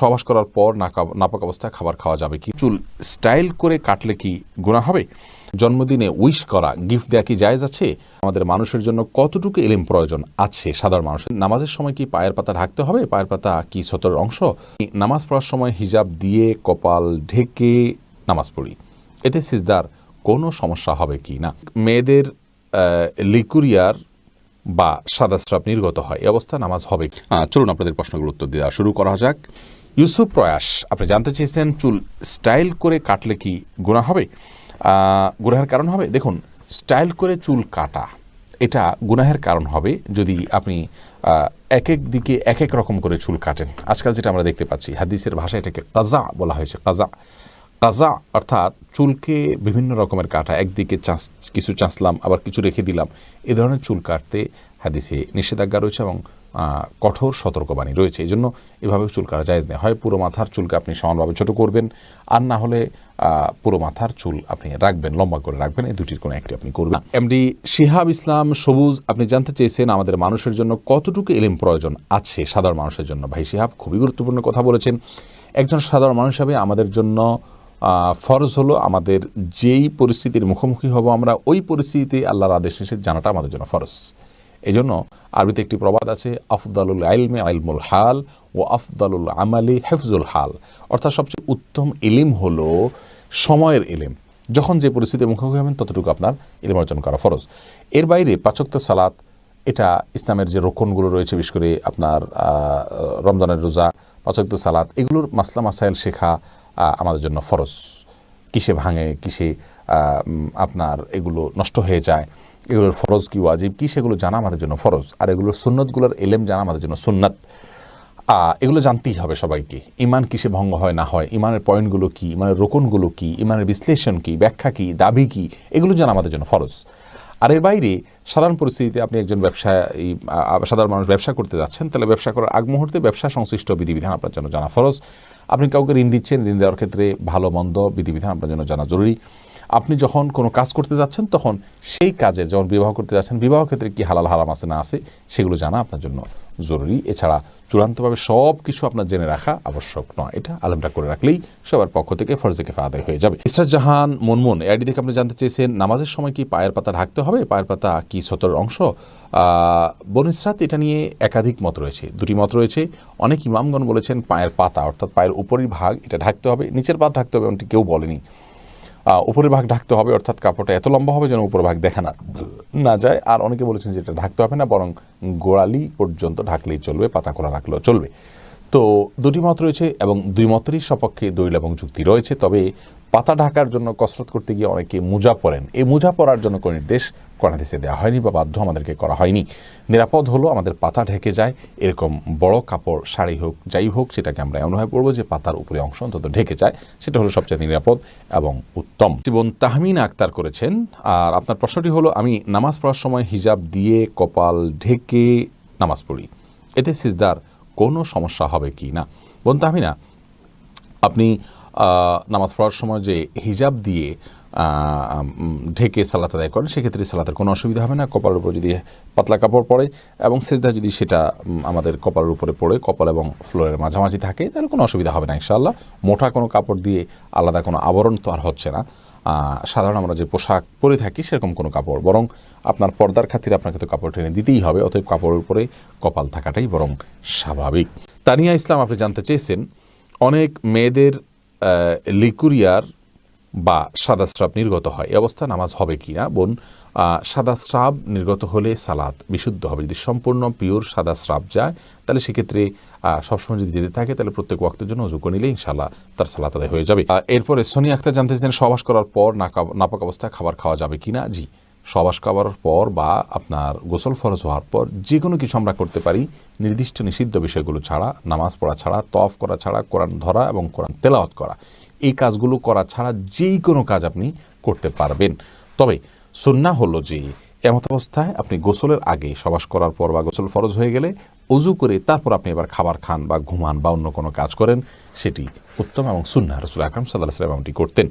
সহবাস করার পর নাপাক অবস্থায় খাবার খাওয়া যাবে কি? চুল স্টাইল করে কাটলে কি গুণা হবে? জন্মদিনে উইশ করা, গিফট দেওয়া কি জায়জ আছে? আমাদের মানুষের জন্য কতটুকু এলিম প্রয়োজন আছে সাধারণ মানুষের? নামাজের সময় কি পায়ের পাতা ঢাকতে হবে? পায়ের পাতা কি সতর অংশ? নামাজ পড়ার সময় হিজাব দিয়ে কপাল ঢেকে নামাজ পড়ি? এতে সিজদার কোনো সমস্যা হবে কি না? মেয়েদের লিকুরিয়ার বা সাদা স্রাব নির্গত হয়। এই অবস্থা নামাজ হবে চলুন আপনাদের প্রশ্নগুলো উত্তর দেওয়া শুরু করা যাক। ইউসুফ প্রয়াস আপনি জানতে চেয়েছেন চুল স্টাইল করে কাটলে কি গুণা হবে? গুনাহের কারণ হবে? দেখুন স্টাইল করে চুল কাটা এটা গুনাহের কারণ হবে যদি আপনি এক এক দিকে এক এক রকম করে চুল কাটেন। আজকাল যেটা আমরা দেখতে পাচ্ছি হাদিসের ভাষায় এটাকে কাজা বলা হয়েছে কাজা। কাজা অর্থাৎ চুলকে বিভিন্ন রকমের কাটা, একদিকে চাঁচ কিছু চাঁচলাম আবার কিছু রেখে দিলাম, এ ধরনের চুল কাটতে হাদিসে নিষেধাজ্ঞা রয়েছে এবং কঠোর সতর্কবাণী রয়েছে। এই জন্য এভাবে চুল কাটা জায়েজ নেই। হয় পুরো মাথার চুলকে আপনি সমানভাবে ছোট করবেন, আর না হলে পুরো মাথার চুল আপনি রাখবেন, লম্বা করে রাখবেন, এই দুটির কোনো একটি আপনি করবেন এমডি শিহাব ইসলাম, সবুজ, আপনি জানতে চেয়েছেন আমাদের মানুষের জন্য কতটুকু এলিম প্রয়োজন আছে সাধারণ মানুষের জন্য? ভাই শিহাব, খুবই গুরুত্বপূর্ণ কথা বলেছেন। একজন সাধারণ মানুষ হিসাবে আমাদের জন্য ফরজ হলো আমাদের যেই পরিস্থিতির মুখোমুখি হব আমরা, ওই পরিস্থিতিতে আল্লাহর আদেশ নিষেধ জানাটা আমাদের জন্য ফরজ। এই জন্য আরবিতে একটি প্রবাদ আছে, আফদালুল আইলমে আইলমুল হাল ও আফদালুল আমালি হেফজুল হাল। অর্থাৎ সবচেয়ে উত্তম ইলিম হলো সময়ের ইলিম। যখন যে পরিস্থিতির মুখোমুখি হবেন, ততটুকু আপনার ইলিম অর্জন করা ফরজ। এর বাইরে পাচক্ত সালাত, এটা ইসলামের যে রোকনগুলো রয়েছে, বিশেষ করে আপনার রমজানের রোজা, পাচক্ত সালাত, এগুলোর মাসলা মাসাইল শেখা আমাদের জন্য ফরজ। কিসে ভাঙে, কিসে আপনার এগুলো নষ্ট হয়ে যায়, এগুলোর ফরজ কি ওয়াজিব? কি সেগুলো জানা আমাদের জন্য ফরজ? আর এগুলোর সুন্নতগুলোর এলেম জানা আমাদের জন্য সুন্নাত। এগুলো জানতেই হবে সবাইকে। ইমান কিসে ভঙ্গ হয়, না হয়? ইমানের পয়েন্টগুলো কি? ইমানের রোকনগুলো কি? ইমানের বিশ্লেষণ কি? ব্যাখ্যা কি? দাবি কি? এগুলো জানা আমাদের জন্য ফরজ। আর এর বাইরে, সাধারণ পরিস্থিতিতে আপনি একজন ব্যবসা এই সাধারণ মানুষ ব্যবসা করতে যাচ্ছেন, তাহলে ব্যবসা করার আগ মুহূর্তে ব্যবসা সংশ্লিষ্ট বিধিবিধান আপনার জন্য জানা ফরজ। আপনি কাউকে ঋণ দিচ্ছেন ঋণ দেওয়ার ক্ষেত্রে ভালো মন্দ বিধিবিধান আপনার জন্য জানা জরুরি। আপনি যখন কোনো কাজ করতে যাচ্ছেন, তখন সেই কাজে যখন বিবাহ করতে যাচ্ছেন, বিবাহ ক্ষেত্রে কি হালাল, হারাম আছে, না আছে, সেগুলো জানা আপনার জন্য জরুরি। এছাড়া চূড়ান্তভাবে সব কিছু আপনার জেনে রাখা আবশ্যক নয়। এটা আলমটা করে রাখলেই সবার পক্ষ থেকে ফরজে কেফা আদায় হয়ে যাবে। ইসরাত জাহান, মনমুন, এআইডি থেকে আপনি জানতে চেয়েছেন, নামাজের সময় কি পায়ের পাতা ঢাকতে হবে? পায়ের পাতা কি সতর অংশ? বন ইসরাত, এটা নিয়ে একাধিক মত রয়েছে, দুটি মত রয়েছে। অনেক ইমামগণ বলেছেন পায়ের পাতা, অর্থাৎ পায়ের উপরের ভাগ এটা ঢাকতে হবে, নিচের পাত ঢাকতে হবে, এমনটি কেউ বলেনি। উপরের ভাগ ঢাকতে হবে, অর্থাৎ কাপড়টা এত লম্বা হবে যেন উপরের ভাগ দেখা না না যায়। আর অনেকে বলেছেন যে এটা ঢাকতে হবে না, বরং গোড়ালি পর্যন্ত ঢাকলেই চলবে, পাতা খোলা রাখলেও চলবে। তো দুটি মত রয়েছে এবং দুই মতেরই সপক্ষে দৈল এবং যুক্তি রয়েছে। তবে পাতা ঢাকার জন্য কসরত করতে গিয়ে অনেকে মোজা পরেন। এই মোজা পরার জন্য কোনো নির্দেশ কর্ণাদেশে দেওয়া হয়নি বা বাধ্য আমাদেরকে করা হয়নি। নিরাপদ হলো, আমাদের পাতা ঢেকে যায়, এরকম বড় কাপড়, শাড়ি হোক, যাই হোক, সেটাকে আমরা এমনভাবে পরবো যে পাতার উপরে অংশ অন্তত ঢেকে যায়। সেটা হলো সবচেয়ে নিরাপদ এবং উত্তম। জীবন তাহমিনা আক্তার করেছেন, আর আপনার প্রশ্নটি হলো, আমি নামাজ পড়ার সময় হিজাব দিয়ে কপাল ঢেকে নামাজ পড়ি। এতে সিজদার কোনো সমস্যা হবে কি না? বোন তাহমিনা, আপনি নামাজ পড়ার সময় যে হিজাব দিয়ে ঢেকে সালাত আদায় করেন, সেক্ষেত্রে সালাতের কোনো অসুবিধা হবে না। কপালের উপর যদি পাতলা কাপড় পরে এবং সেজদা যদি সেটা আমাদের কপালের উপরে পড়ে, কপাল এবং ফ্লোরের মাঝামাঝি থাকে, তাহলে কোনো অসুবিধা হবে না ইনশাআল্লাহ। মোটা কোনো কাপড় দিয়ে আলাদা কোনো আবরণ তো আর হচ্ছে না। সাধারণ আমরা যে পোশাক পরে থাকি, সেরকম কোনো কাপড়, বরং আপনার পর্দার খাতিরে আপনাকে তো কাপড় টেনে দিতেই হবে, অতএব কাপড়ের উপরে কপাল থাকাটাই বরং স্বাভাবিক। তানিয়া ইসলাম, আপনি জানতে চেয়েছেন, অনেক মেয়েদের লিকুরিয়ার বা সাদা স্রাব নির্গত হয়। এই অবস্থা নামাজ হবে কি না বোন সাদা স্রাব নির্গত হলে সালাত বিশুদ্ধ হবে। যদি সম্পূর্ণ পিওর সাদা স্রাব যায়, তাহলে সেক্ষেত্রে সবসময় যদি যেতে থাকে, তাহলে প্রত্যেক ওয়াক্তের জন্য অজু করে নিলে ইনশাল্লাহ তার সালাত আদায় হয়ে যাবে। এরপরে সোনি আক্তার জানতে চান সবাস করার পর নাপাক অবস্থায় খাবার খাওয়া যাবে কি না জি সবাস খাওয়ার পর বা আপনার গোসল ফরজ হওয়ার পর যে কোনো কিছু আমরা করতে পারি। নির্দিষ্ট নিষিদ্ধ বিষয়গুলো ছাড়া, নামাজ পড়া ছাড়া তফ করা ছাড়া, কোরআন ধরা এবং কোরআন তেলাওয়াত করা। এই কাজগুলো করা ছাড়া যেই কোনো কাজ আপনি করতে পারবেন। তবে সুন্না হলো যে, এমত অবস্থায় আপনি গোসলের আগে সবাস করার পর বা গোসল ফরজ হয়ে গেলে অজু করে তারপর আপনি এবার খাবার খান বা ঘুমান বা অন্য কোনো কাজ করেন, সেটি উত্তম এবং সুন্না রসুল আকরম সাল্লাহ সাল্লাম এমনটি করতেন।